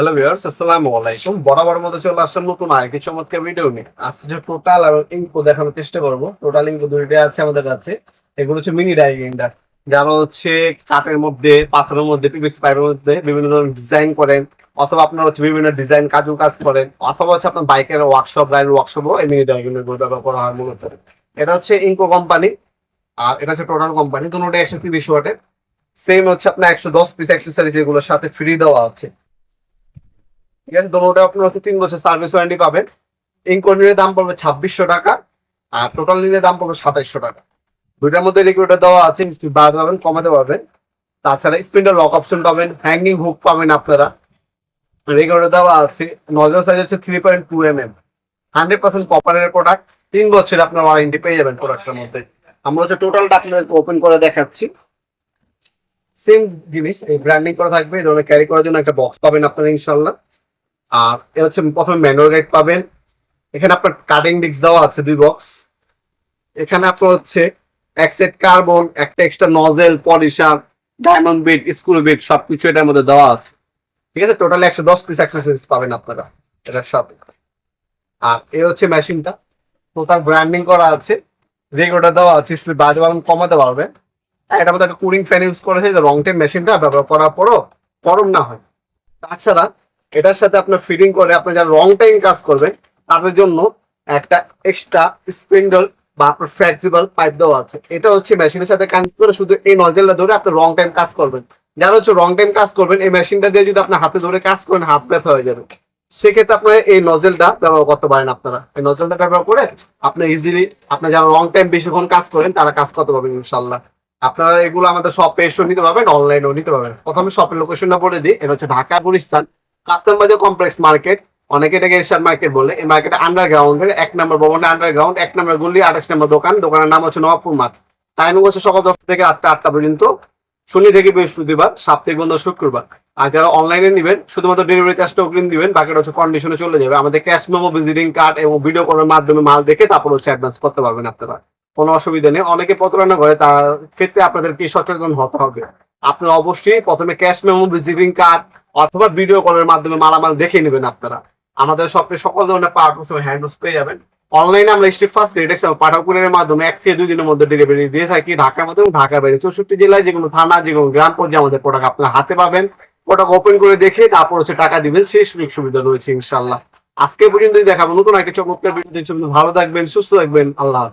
Hello viewers আসসালামু আলাইকুম। বরাবর মতো চলে আসলাম নতুন আরেকটি চমৎকার ভিডিও নিয়ে। আজকে যে টোটাল এবং ইনপো দেখানোর চেষ্টা করব টোটাল ইনপো দুইটা আছে আমাদের কাছে। এগুলো হচ্ছে মিনি ডাই গ্রাইন্ডার যারা হচ্ছে কাঠের মধ্যে, পাথরের মধ্যে পিভিসি পাইপের মধ্যে বিভিন্ন ধরনের ডিজাইন করেন, অথবা আপনার হচ্ছে বিভিন্ন ডিজাইন কাজু কাজ করেন, অথবা হচ্ছে আপনার বাইকের ওয়ার্কশপ গাড়ির ওয়ার্কশপও এই মিনি ডাই গ্রাইন্ডার ব্যবহার করা হয় মূলত। এটা হচ্ছে ইনকো কোম্পানি আর এটা হচ্ছে টোটাল কোম্পানি দুটোটা একশো তিরিশ ওয়াটের সেম হচ্ছে আপনার একশো দশ পিস অ্যাক্সেসরিজ এগুলোর সাথে ফ্রি দেওয়া আছে। ঠিক আছে? দোনোটা আপনার হচ্ছে তিন বছর সার্ভিস ওয়ারেন্টি পাবেন। ইনকোর্নের দাম পড়বে ছাব্বিশশো টাকা, আর টোটাল নিলে দাম পড়বে সাতাইশশো টাকা। দুইটার মধ্যে লিকুইডার দেওয়া আছে স্পিড বাড়াতে পারবেন, কমাতে পারবেন। তাছাড়া স্পিন্ডার লক অপশন পাবেন হ্যাঙ্গিং হুক পাবেন আপনারা। রেগুলার দেওয়া আছে নজর সাইজ হচ্ছে three point two M M hundred percent কপারের প্রোডাক্ট তিন বছর আপনার ওয়ারেন্টি পেয়ে যাবেন প্রোডাক্টের মধ্যে। আমরা হচ্ছে টোটালটা আপনাদেরকে ওপেন করে দেখাচ্ছি। সেম জিনিস, এই ব্র্যান্ডিং করা থাকবে, এই ধরনের ক্যারি করার জন্য একটা বক্স পাবেন আপনারা ইনশাল্লাহ আর এ হচ্ছে প্রথমে ম্যানুয়াল গাইড পাবেন। এখানে আপনার কাটিং ডিস্ক দেওয়া আছে দুই বক্স এখানে আপনার হচ্ছে এক সেট কার্বন একটা extra nozzle polisher diamond bit screw bit সবকিছু এটার মধ্যে দেওয়া আছে। ঠিক আছে? টোটাল একশো দশ পিস অ্যাক্সেসরিজ পাবেন আপনারা এটার সাথে। আর এই হচ্ছে মেশিনটা টোটাল ব্র্যান্ডিং করা আছে। রেগুলেটর দেওয়া আছে স্পিড বাড়াতে পারবেন, কমাতে পারবেন। এটা মধ্যে একটা কুলিং ফ্যান ইউজ করেছে রং টাইম মেশিনটা ব্যবহার করার পরও গরম না হয়। তাছাড়া এটার সাথে আপনার ফিটিং করে, আপনি যারা রং টাইম কাজ করবেন তাদের জন্য একটা এক্সট্রা স্পিন্ডল বা আপনার ফ্লেক্সিবল পাইপ দেওয়া আছে। এটা হচ্ছে মেশিনের সাথে কানেক্ট করে শুধু এই নজেলটা ধরে আপনি রং টাইম কাজ করবেন। যারা হচ্ছে রং টাইম কাজ করবেন, এই মেশিনটা দিয়ে যদি আপনার হাতে ধরে কাজ করেন হাফ ব্যথা হয়ে যাবে। সেক্ষেত্রে আপনারা এই নজেলটা ব্যবহার করতে পারেন আপনারা। এই নজেলটা ব্যবহার করে আপনি ইজিলি আপনার যারা রং টাইম বেশিক্ষণ কাজ করেন, তারা কাজ করতে পারবেন ইনশাল্লাহ। আপনারা এগুলো আমাদের শপে এসেও নিতে পারবেন অনলাইনেও নিতে পারবেন। প্রথমে শপের লোকেশনটা বলে দিই, এটা হচ্ছে ঢাকা গুলিস্তান। কাপ্তান বাজার কমপ্লেক্স মার্কেট অনেকে এটাকে এরশাদ মার্কেট বলে। এই মার্কেটে আন্ডারগ্রাউন্ডের এক নম্বর ভবনে আন্ডারগ্রাউন্ড এক নম্বর গুলি, আঠাশ নম্বর দোকান। দোকানের নাম হচ্ছে নবাবপুর মাঠ। টাইমিং হচ্ছে সকাল দশটা থেকে আটটা আটটা পর্যন্ত। শনি থেকে বৃহস্পতিবার, সাপ্তাহিক বন্ধ শুক্রবার। আর যারা অনলাইনে নেবেন, শুধুমাত্র ডেলিভারি চার্জটা অগ্রিম দিবেন, বাকিটা হচ্ছে কন্ডিশনে চলে যাবে। আমাদের ক্যাশ মেমো ভিজিটিং কার্ড এবং ভিডিও কলের মাধ্যমে মাল দেখে তারপর হচ্ছে অ্যাডভান্স করতে পারবেন আপনারা। কোনো অসুবিধা নেই। অনেকে প্রতারণা করে, তার ক্ষেত্রে আপনাদেরকে সচেতন হতে হবে? আপনারা অবশ্যই প্রথমে ক্যাশ মেমো ভিজিটিং কার্ড অথবা ভিডিও কলের মাধ্যমে মালামাল দেখে নেবেন আপনারা। আমাদের শপে সকল ধরনের পাওয়ার পার্ট হ্যান্ড পেয়ে যাবেন। অনলাইনে আমরা স্ট্রিট ফার্স্ট রেডেক্স পাঠাকুরের মাধ্যমে এক থেকে দুই দিনের মধ্যে ডেলিভারি দিয়ে থাকি ঢাকার মধ্যে এবং ঢাকার বাইরে। চৌষট্টি জেলায় যে কোনো থানা যে কোনো গ্রাম পর্যায়ে আমাদের প্রোডাক্ট আপনার হাতে পাবেন। প্রোডাক্ট ওপেন করে দেখে তারপর হচ্ছে টাকা দিবেন, সেই সুযোগ সুবিধা রয়েছে ইনশাল্লাহ আজকে পর্যন্ত দেখাবো নতুন একটা চমৎকার ভিডিও ভালো থাকবেন, সুস্থ থাকবেন, আল্লাহ।